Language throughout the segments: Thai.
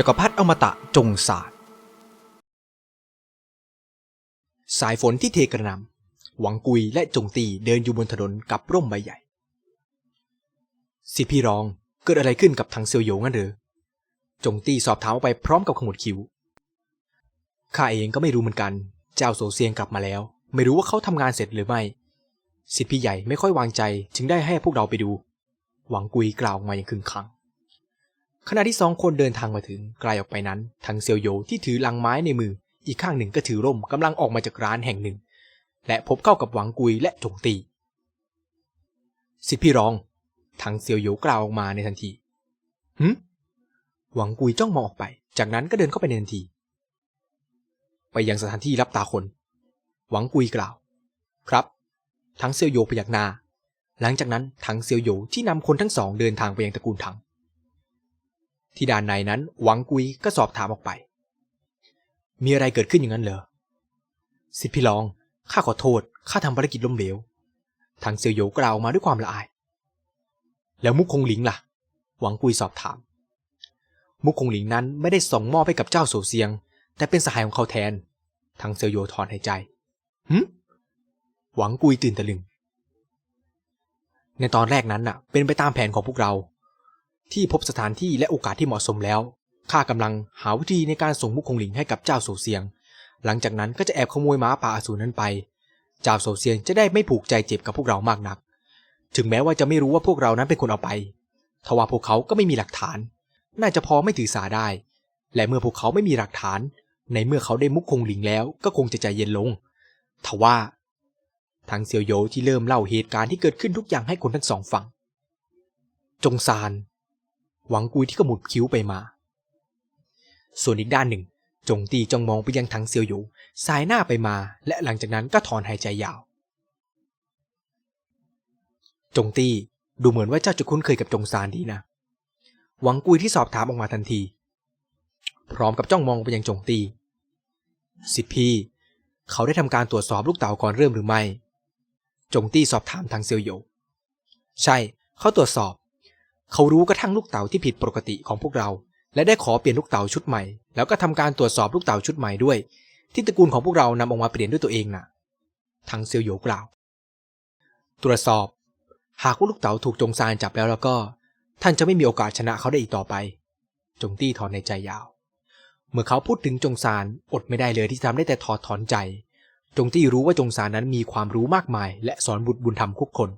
จักรพรรดิอมตะจงสาดสายฝนที่เทกระนำหวังกุยและจงตีเดินอยู่บนถนนกับร่มใบใหญ่ สิพี่รองเกิดอะไรขึ้นกับทางเซียวโหยงั้นหรือ จงตีสอบถามไปพร้อมกับขมวดคิ้ว ข้าเองก็ไม่รู้เหมือนกัน เจ้าโซเซียงกลับมาแล้ว ไม่รู้ว่าเขาทำงานเสร็จหรือไม่ สิทธิพี่ใหญ่ไม่ค่อยวางใจจึงได้ให้พวกเราไปดู หวังกุยกล่าวมาอย่างขึงขัง ขณะที่สองคนเดินทางมาถึงไกลออกไปนั้นทางเซียวโยที่ถือลังไม้ในมือ อีกข้างหนึ่งก็ถือร่มกำลังออกมาจากร้านแห่งหนึ่ง และพบเข้ากับหวังกุยและจงตีสิพี่รองทางเซียวโยกล่าวออกมาในทันทีหึหวังกุยจ้องมองออกไป จากนั้นก็เดินเข้าไปในทันที ไปยังสถานที่รับตาคน หวังกุยกล่าว ครับทั้งเซียวโยพยักหน้าหลังจากนั้นทั้งเซียวโยที่นำคนทั้งสองเดินทางไปยังตระกูลถัง ที่ด้านในนั้นหวังกุยก็สอบถามออกไป มีอะไรเกิดขึ้นอย่างนั้นเหรอสิทธิพี่รองข้าขอโทษข้าทำภารกิจล้มเหลวทางเซียวโยกล่าวมาด้วยความละอาย แล้วมุกคงหลิงล่ะ หวังกุยสอบถาม มุกคงหลิงนั้นไม่ได้ส่งมอบให้กับเจ้าโซเซียง แต่เป็นสหายของเขาแทนทางเซียวโยถอนหายใจหึหวังกุยตื่นตะลึง ในตอนแรกนั้นน่ะ เป็นไปตามแผนของพวกเรา ที่พบสถานที่และโอกาสที่เหมาะสมแล้วข้ากำลังหาวิธีในการส่งมุกคงหลิงให้กับเจ้าโซเซียง หลังจากนั้นก็จะแอบขโมยม้าป่าอสูรนั้นไป เจ้าโซเซียงจะได้ไม่ผูกใจเจ็บกับพวกเรามากนัก ถึงแม้ว่าจะไม่รู้ว่าพวกเรานั้นเป็นคนเอาไป ทว่าพวกเขาก็ไม่มีหลักฐาน น่าจะพอไม่ถือสาได้ และเมื่อพวกเขาไม่มีหลักฐาน ในเมื่อเขาได้มุกคงหลิงแล้ว ก็คงจะใจเย็นลง ทว่า ทางเซียวโยที่เริ่มเล่าเหตุการณ์ที่เกิดขึ้นทุกอย่างให้คนทั้งสองฟัง จงซาน หวังกุยที่ก็หมุดคิ้วไปมา ส่วนอีกด้านหนึ่ง จงตีจ้องมองไปยังทางเซียวโยสายหน้าไปมา และหลังจากนั้นก็ถอนหายใจยาว จงตีดูเหมือนว่าเจ้าจะคุ้นเคยกับจงซานดีนะ หวังกุยที่สอบถามออกมาทันที พร้อมกับจ้องมองไปยังจงตี สิทธิพี่ เขาได้ทำการตรวจสอบลูกเต๋าก่อนเริ่มหรือไม่ จงตี้สอบถามทางเซียวโยใช่ เขาตรวจสอบ เขารู้กระทั่งลูกเต๋าที่ผิดปกติของพวกเรา และได้ขอเปลี่ยนลูกเต๋าชุดใหม่ แล้วก็ทำการตรวจสอบลูกเต๋าชุดใหม่ด้วย ที่ตระกูลของพวกเรานำออกมาเปลี่ยนด้วยตัวเองน่ะทางเซียวโยกล่าว ตรวจสอบ หากว่าลูกเต๋าถูกจงซานจับแล้วแล้วก็ ท่านจะไม่มีโอกาสชนะเขาได้อีกต่อไป จงตี้ถอนในใจยาว เมื่อเขาพูดถึงจงซานอดไม่ได้เลยที่ทำได้แต่ถอดถอนใจ จงตี้รู้ว่าจงซานนั้นมีความรู้มากมาย และสอนบุตรบุญธรรมทุกคน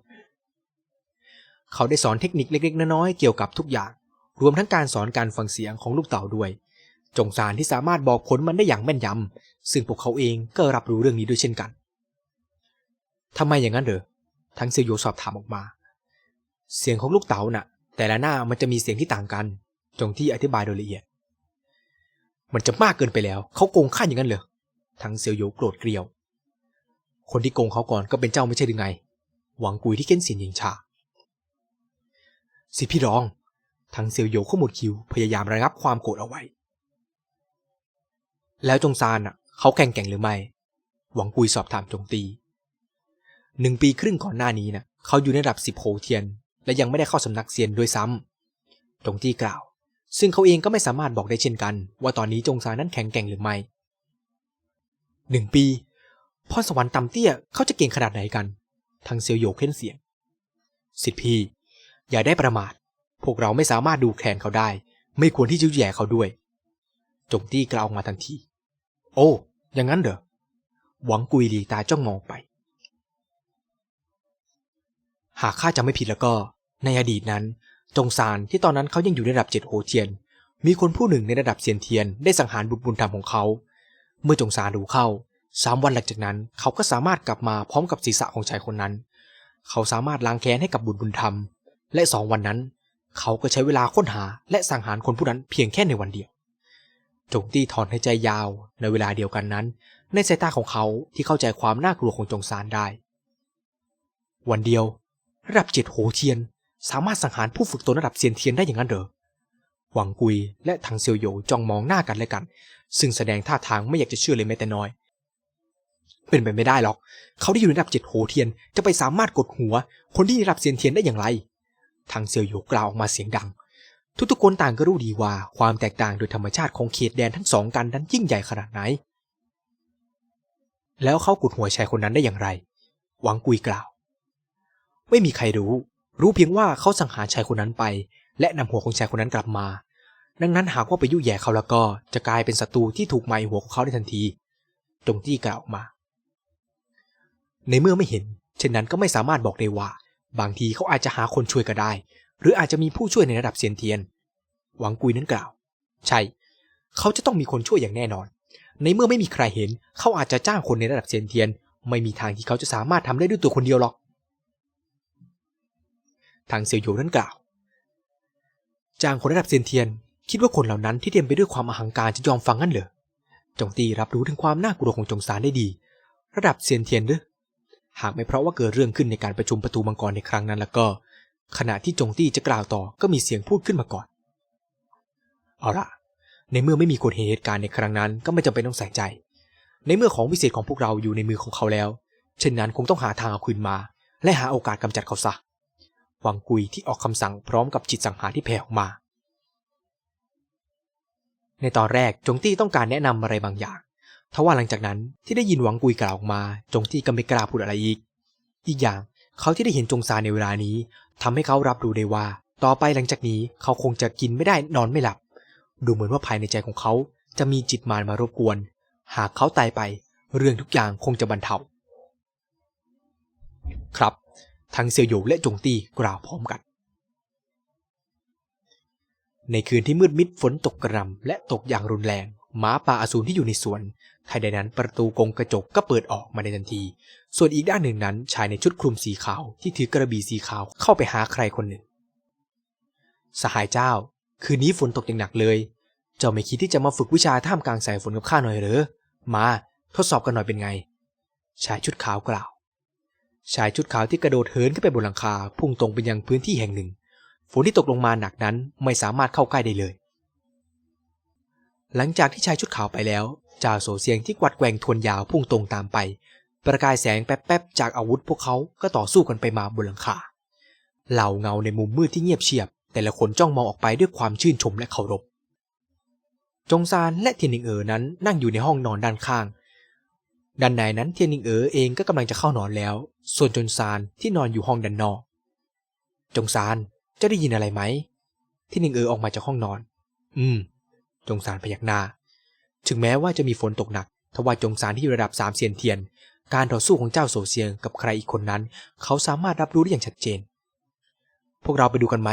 เขาได้สอนเทคนิคเล็กๆน้อยๆเกี่ยวกับทุกอย่าง รวมทั้งการสอนการฟังเสียงของลูกเต่าด้วย จงซานที่สามารถบอกผลมันได้อย่างแม่นยำซึ่งพวกเขาเองก็รับรู้เรื่องนี้ด้วยเช่นกันทำไมอย่างนั้นเหรอทั้งเซียวโยสอบถามออกมา เสียงของลูกเต๋าน่ะ แต่ละหน้ามันจะมีเสียงที่ต่างกัน จงที่อธิบายโดยละเอียด มันจะมากเกินไปแล้ว เขาโกงข้าอย่างนั้นเหรอทั้งเซียวโยโกรธเกลียว คนที่โกงเขาก่อนก็เป็นเจ้าไม่ใช่หรือไง หวังกุยที่เก้นเสียงยิงชา สิพี่รอง ทั้งเซียวโยขมวดคิ้วพยายามระงับความโกรธเอาไว้ แล้วจงซานอะ เขาแข่งแก่งหรือไม่ หวังกุยสอบถามจงตี หนึ่งปีครึ่งก่อนหน้านี้นะเขาอยู่ในระดับสิบโหเทียน และยังไม่ได้เข้าสำนักเซียนด้วยซ้ำจงตีกล่าว ซึ่งเขาเองก็ไม่สามารถบอกได้เช่นกัน ว่าตอนนี้จงซานนั้นแข็งแกร่งหรือไม่หนึ่งปีพรสวรรค์ต่ำเตี้ยเขาจะเก่งขนาดไหนกัน ทางเซียวโยเค้นเสียง สิทธิพี่ อย่าได้ประมาท พวกเราไม่สามารถดูแคลนเขาได้ ไม่ควรที่จะแย่เขาด้วย จงตี้กล่าวออกมาทันที โอ้ อย่างนั้นเหรอ หวังกุยลีตาจ้องมองไป หากข้าจำไม่ผิดแล้วก็ ในอดีตนั้น จงซานที่ตอนนั้นเขายังอยู่ในระดับเจ็ดโหเทียน มีคนผู้หนึ่งในระดับเซียนเทียนได้สังหารบุตรบุญธรรมของเขา เมื่อจงซานรู้เข้าสามวันหลังจากนั้น เขาก็สามารถกลับมาพร้อมกับศีรษะของชายคนนั้น เขาสามารถล้างแค้นให้กับบุตรบุญธรรม และสองวันนั้น เขาก็ใช้เวลาค้นหาและสังหารคนผู้นั้นเพียงแค่ในวันเดียว จงตี้ถอนหายใจยาวในเวลาเดียวกันนั้น ในสายตาของเขาที่เข้าใจความน่ากลัวของจงซานได้ วันเดียว ระดับเจ็ดโหเทียน สามารถสังหารผู้ฝึกตนระดับเซียนเทียนได้อย่างนั้นเหรอหวังกุยและทางเซียวโยจ้องมองหน้ากันและกัน ซึ่งแสดงท่าทางไม่อยากจะเชื่อเลยแม้แต่น้อย เป็นไปไม่ได้หรอก เขาที่อยู่ในระดับเจ็ดโหเทียนจะไปสามารถกดหัว คนที่ในระดับเซียนเทียนได้อย่างไร ทางเซียวโยกล่าวออกมาเสียงดัง ทุกๆคนต่างก็รู้ดีว่าความแตกต่างโดยธรรมชาติของเขตแดนทั้งสองกันนั้นยิ่งใหญ่ขนาดไหน แล้วเขากุดหัวชายคนนั้นได้อย่างไร หวังกุยกล่าว ไม่มีใครรู้ รู้เพียงว่าเขาสังหารชายคนนั้นไป และนำหัวของชายคนนั้นกลับมา ดังนั้นหากว่าไปยุ่ยแย่เขาแล้วก็จะกลายเป็นศัตรูที่ถูกหมายหัวของเขาได้ทันที จงจี้กล่าวออกมา ในเมื่อไม่เห็น เช่นนั้นก็ไม่สามารถบอกได้ว่า บางทีเขาอาจจะหาคนช่วยก็ได้ หรืออาจจะมีผู้ช่วยในระดับเซียนเทียน หวังกุยนั้นกล่าว ใช่ เขาจะต้องมีคนช่วยอย่างแน่นอน ในเมื่อไม่มีใครเห็น เขาอาจจะจ้างคนในระดับเซียนเทียน ไม่มีทางที่เขาจะสามารถทำได้ด้วยตัวคนเดียวหรอก ทางเซียวโยนั้นกล่าว จ้างคนระดับเซียนเทียน คิดว่าคนเหล่านั้นที่เต็มไปด้วยความอหังการจะยอมฟังงั้นเหรอ จงตีรับรู้ถึงความน่ากลัวของจงซานได้ดี ระดับเซียนเทียนหรือ หากไม่เพราะว่าเกิดเรื่องขึ้นในการประชุมประตูมังกรในครั้งนั้นแล้วก็ ขณะที่จงตี้จะกล่าวต่อก็มีเสียงพูดขึ้นมาก่อน เอาล่ะ ในเมื่อไม่มีคนเห็นเหตุการณ์ในครั้งนั้นก็ไม่จำเป็นต้องใส่ใจ ในเมื่อของวิเศษของพวกเราอยู่ในมือของเขาแล้ว เช่นนั้นคงต้องหาทางเอาคืนมา และหาโอกาสกำจัดเขาซะหวังกุยที่ออกคำสั่งพร้อมกับจิตสังหารที่แผ่ออกมา ในตอนแรกจงตี้ต้องการแนะนำอะไรบางอย่าง ทว่าหลังจากนั้นที่ได้ยินหวังกุยกล่าวออกมา จงตี้ก็ไม่กล้าพูดอะไรอีก อีกอย่างเขาที่ได้เห็นจงซาในเวลานี้ทำให้เขารับรู้ได้ว่า ต่อไปหลังจากนี้เขาคงจะกินไม่ได้นอนไม่หลับ ดูเหมือนว่าภายในใจของเขาจะมีจิตมารมารบกวน หากเขาตายไป เรื่องทุกอย่างคงจะบรรเทาครับทั้งเซียวโยและจงตี้กล่าวพร้อมกัน ในคืนที่มืดมิดฝนตกกระหน่ำและตกอย่างรุนแรง หมาป่าอสูรที่อยู่ในสวนทันใดนั้นประตูกรงกระจกก็เปิดออกมาในทันที ส่วนอีกด้านหนึ่งนั้นชายในชุดคลุมสีขาวที่ถือกระบี่สีขาวเข้าไปหาใครคนหนึ่ง สหายเจ้า คืนนี้ฝนตกอย่างหนักเลย เจ้าไม่คิดที่จะมาฝึกวิชาท่ามกลางสายฝนกับข้าหน่อยหรือมาทดสอบกันหน่อยเป็นไง ชายชุดขาวกล่าว ชายชุดขาวที่กระโดดเหินขึ้นไปบนหลังคาพุ่งตรงไปยังพื้นที่แห่งหนึ่ง ฝนที่ตกลงมาหนักนั้นไม่สามารถเข้าใกล้ได้เลย หลังจากที่ชายชุดขาวไปแล้ว จ่าโสเซียงที่กวัดแกว่งทวนยาวพุ่งตรงตามไป ประกายแสงแป๊บๆจากอาวุธพวกเขาก็ต่อสู้กันไปมาบนหลังคาเหล่าเงาในมุมมืดที่เงียบเชียบ แต่ละคนจ้องมองออกไปด้วยความชื่นชมและเคารพ จงซานและเทียนหนิงเอ๋อนั้นนั่งอยู่ในห้องนอนด้านข้าง ด้านในนั้นเทียนหนิงเอ๋อเองก็กำลังจะเข้านอนแล้ว ส่วนจงซานที่นอนอยู่ห้องด้านนอก จงซานจะได้ยินอะไรไหมเทียนหนิงเอ๋อออกมาจากห้องนอน อืม จงซานพยักหน้า ถึงแม้ว่าจะมีฝนตกหนักทว่าจงซานที่อยู่ระดับสามเซียนเทียน การต่อสู้ของเจ้าโซเซียงกับใครอีกคนนั้น เขาสามารถรับรู้ได้อย่างชัดเจน พวกเราไปดูกันไหม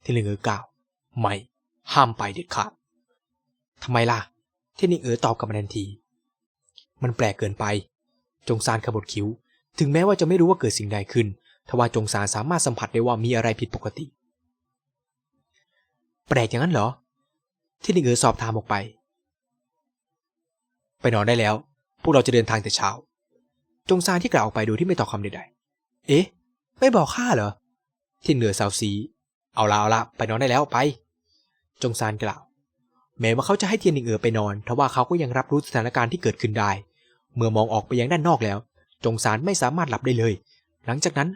เทียนหนิงเอ๋อกล่าว ไม่ ห้ามไปเด็ดขาดทำไมล่ะเทียนหนิงเอ๋อตอบกลับมาทันที มันแปลกเกินไป จงซานขบวดคิ้ว ถึงแม้ว่าจะไม่รู้ว่าเกิดสิ่งใดขึ้นทว่าจงซานสามารถสัมผัสได้ว่ามีอะไรผิดปกติ แปลกอย่างนั้นเหรอ ที่หนิงเอ๋อสอบถามออกไป ไปนอนได้แล้ว พวกเราจะเดินทางแต่เช้า จงซานที่กล่าวออกไปโดยที่ไม่ตอบคำใดๆ เอ๊ะ ไม่บอกข้าเหรอ ที่เหนือสาวซี เอาละเอาละไปนอนได้แล้วไป จงซานกล่าว แม้ว่าเขาจะให้เทียนหนิงเอ๋อไปนอนทว่าเขาก็ยังรับรู้สถานการณ์ที่เกิดขึ้นได้ เมื่อมองออกไปยังด้านนอกแล้ว จงซานไม่สามารถหลับได้เลย หลังจากนั้น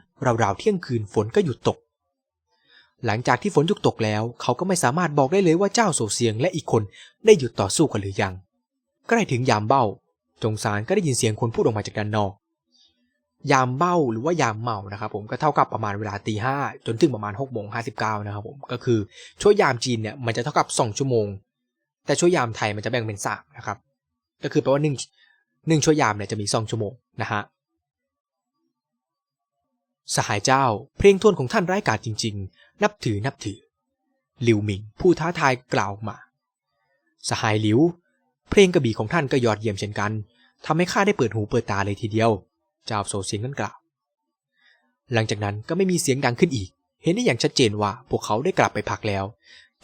ราวๆเที่ยงคืนฝนก็หยุดตก หลังจากที่ฝนหยุดตกแล้ว เขาก็ไม่สามารถบอกได้เลยว่าเจ้าโซเซียงและอีกคนได้หยุดต่อสู้กันหรือยัง ใกล้ถึงยามเบ้า จงซานก็ได้ยินเสียงคนพูดออกมาจากด้านนอก ยามเบ้าหรือว่ายามเมานะครับผมก็เท่ากับประมาณเวลาตีห้าจนถึงประมาณหกโมงห้าสิบเก้านะครับผมก็คือช่วยยามจีนเนี่ยมันจะเท่ากับสองชั่วโมง แต่ช่วยยามไทยมันจะแบ่งเป็นสามนะครับ ก็คือแปลว่าหนึ่งหนึ่งช่วยยามเนี่ยจะมีสองชั่วโมงนะฮะสหายเจ้า เพลงทวนของท่านร้ายกาจจริง นับถือนับถือ หลิวหมิงผู้ท้าทายกล่าวมา สหายหลิว เพลงกระบี่ของท่านก็ยอดเยี่ยมเช่นกันทำให้ข้าได้เปิดหูเปิดตาเลยทีเดียว เจ้าโซเซียงนั้นกล่าว หลังจากนั้นก็ไม่มีเสียงดังขึ้นอีก เห็นได้อย่างชัดเจนว่าพวกเขาได้กลับไปพักแล้ว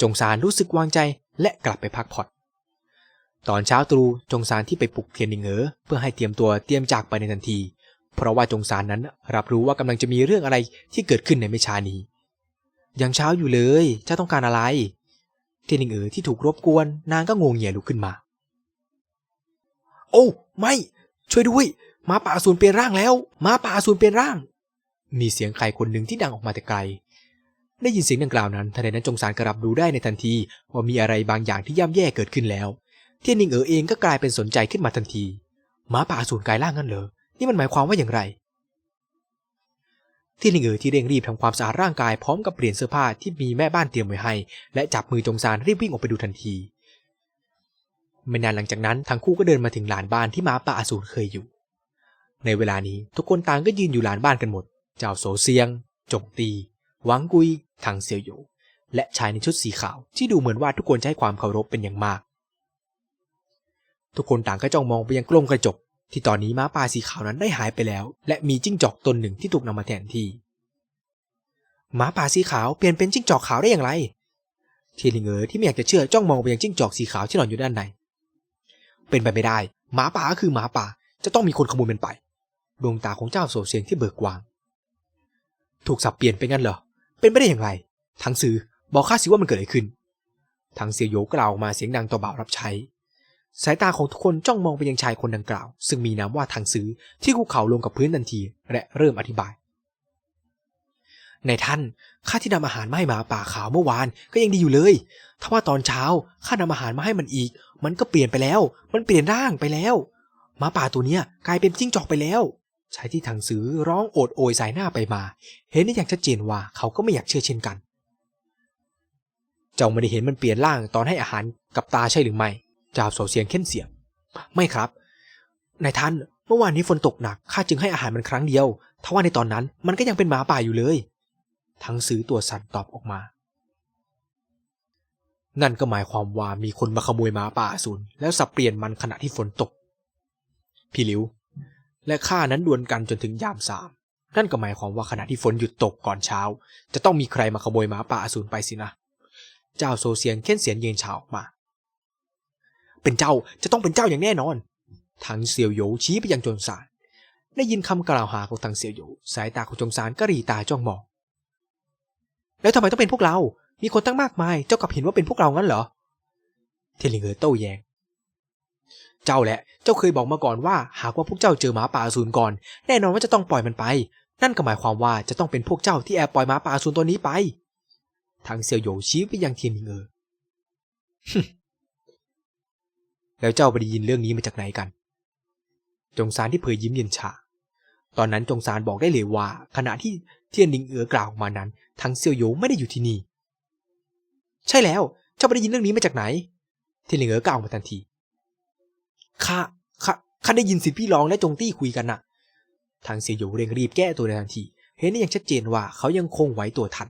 จงซานรู้สึกวางใจและกลับไปพักผ่อนตอนเช้าตรู่จงซานที่ไปปลุกเทียนหนิงเอ๋อเพื่อให้เตรียมตัวเตรียมจากไปในทันที เพราะว่าจงซานนั้นรับรู้ว่ากำลังจะมีเรื่องอะไรที่เกิดขึ้นในไม่ช้านี้ ยังเช้าอยู่เลยเจ้าต้องการอะไร เทียนนิงเอ๋อที่ถูกรบกวน นางก็งงเงียลุกขึ้นมา โอ้ไม่ ช่วยด้วยมาป่าสูรเปลี่ยนร่างแล้วมาป่าสูรเปลี่ยนร่าง มีเสียงใครคนหนึ่งที่ดังออกมาแต่ไกล ได้ยินเสียงดังกล่าวนั้นทันใดนั้นจงสารกระรับรู้ได้ในทันทีว่ามีอะไรบางอย่างที่ย่ำแย่เกิดขึ้นแล้ว เทียนนิงเอ๋อเองก็กลายเป็นสนใจขึ้นมาทันทีมาป่าสูรกายร่างงั้นเหรอนี่มันหมายความว่าอย่างไร ทียนนิงเอ๋อที่เร่งรีบทำความสะอาดร่างกายพร้อมกับเปลี่ยนเสื้อผ้าที่มีแม่บ้านเตรียมไว้ให้ และจับมือจงสารรีบวิ่งออกไปดูทันทีไม่นานหลังจากนั้นทั้งคู่ก็เดินมาถึงลานบ้านที่หมาป่าอสูรเคยอยู่ ในเวลานี้ทุกคนต่างก็ยืนอยู่ลานบ้านกันหมด เจ้าโสเซียง จงตี หวังกุยทังเซียวโหยและชายในชุดสีขาว ที่ดูเหมือนว่าทุกคนจะให้ความเคารพเป็นอย่างมาก ทุกคนต่างก็จ้องมองไปยังกลมกระจก ที่ตอนนี้ม้าป่าสีขาวนั้นได้หายไปแล้ว และมีจิ้งจอกตนหนึ่งที่ถูกนำมาแทนที่ม้าป่าสีขาวเปลี่ยนเป็นจิ้งจอกขาวได้อย่างไรเทียนลิงเอ๋ที่ไม่อยากจะเชื่อจ้องมองไปยังจิ้งจอกสีขาวที่นอนอยู่ด้านใน เป็นไปไม่ได้ หมาป่าก็คือหมาป่าจะต้องมีคนขโมยมันไป ดวงตาของเจ้าโสเซียงที่เบิกกว้าง ถูกสับเปลี่ยนไปงั้นเหรอ เป็นไปได้อย่างไร ทั้งสือบอกข้าสิว่ามันเกิดอะไรขึ้นทางเซียโยกล่าวมาเสียงดังต่อบ่าวรับใช้ สายตาของทุกคนจ้องมองไปยังชายคนดังกล่าว ซึ่งมีนามว่าทางซื้อที่คุกเข่าลงกับพื้นทันที และเริ่มอธิบาย ในท่านข้าที่นำอาหารมาให้หมาป่าขาวเมื่อวานก็ยังดีอยู่เลย ถ้าว่าตอนเช้าข้านำอาหารมาให้มันอีก มันก็เปลี่ยนไปแล้ว มันเปลี่ยนร่างไปแล้วหมาป่าตัวเนี้ยกลายเป็นจิ้งจอกไปแล้วชายที่ทางซื้อร้องโอดโอยสายหน้าไปมา เห็นได้อย่างชัดเจนว่าเขาก็ไม่อยากเชื่อเช่นกัน เจ้าไม่ได้เห็นมันเปลี่ยนร่างตอนให้อาหารกับตาใช่หรือไม่ จ้าโสเสียงเข้นเสียง ไม่ครับนายท่านเมื่อวานนี้ฝนตกหนักข้าจึงให้อาหารมันครั้งเดียวทว่าในตอนนั้นมันก็ยังเป็นหมาป่าอยู่เลย ทั้งซื้อตัวสั่นตอบออกมา นั่นก็หมายความว่ามีคนมาขโมยหมาป่าสูรแล้วสับเปลี่ยนมันขณะที่ฝนตก พี่หลิวและข้านั้นดวลกันจนถึงยามสามนั่นก็หมายความว่าขณะที่ฝนหยุดตกก่อนเช้า จะต้องมีใครมาขโมยหมาป่าอสูรไปสินะ เจ้าโซเซียนเค้นเสียงเย็นชาออกมา เป็นเจ้าจะต้องเป็นเจ้าอย่างแน่นอนทังเซียวโยชี้ไปยังโจนสารได้ยินคำกล่าวหาของทางเซียวโยสายตาของโจงสารก็รีตาจ้องมอง แล้วทำไมต้องเป็นพวกเรา มีคนตั้งมากมาย เจ้ากลับเห็นว่าเป็นพวกเรางั้นเหรอ เทลิงเออโต้แยง เจ้าแหละ เจ้าเคยบอกมาก่อนว่า หากว่าพวกเจ้าเจอหมาป่าอสูรก่อน แน่นอนว่าจะต้องปล่อยมันไป นั่นก็หมายความว่าจะต้องเป็นพวกเจ้าที่แอบปล่อยหมาป่าอสูรตัวนี้ไป ทางเซียวโยชี้ไปยังเทียนหนิงเออ แล้วเจ้าไปได้ยินเรื่องนี้มาจากไหนกัน จงซานที่เผยยิ้มเย็นชา ตอนนั้นจงซานบอกได้เลยว่า ขณะที่เทียนหนิงเอ๋อกล่าวออกมานั้นทางเซียวโหยไม่ได้อยู่ที่นี่ ใช่แล้ว เจ้าไปได้ยินเรื่องนี้มาจากไหน เทียนหนิงเอ๋อกล่าวมาทันทีข้าข้าข้าได้ยินสิพี่รองและจงตี้คุยกันน่ะ ทางเซียวโหยเร่งรีบแก้ตัวในทันที เห็นได้อย่างชัดเจนว่าเขายังคงไหวตัวทัน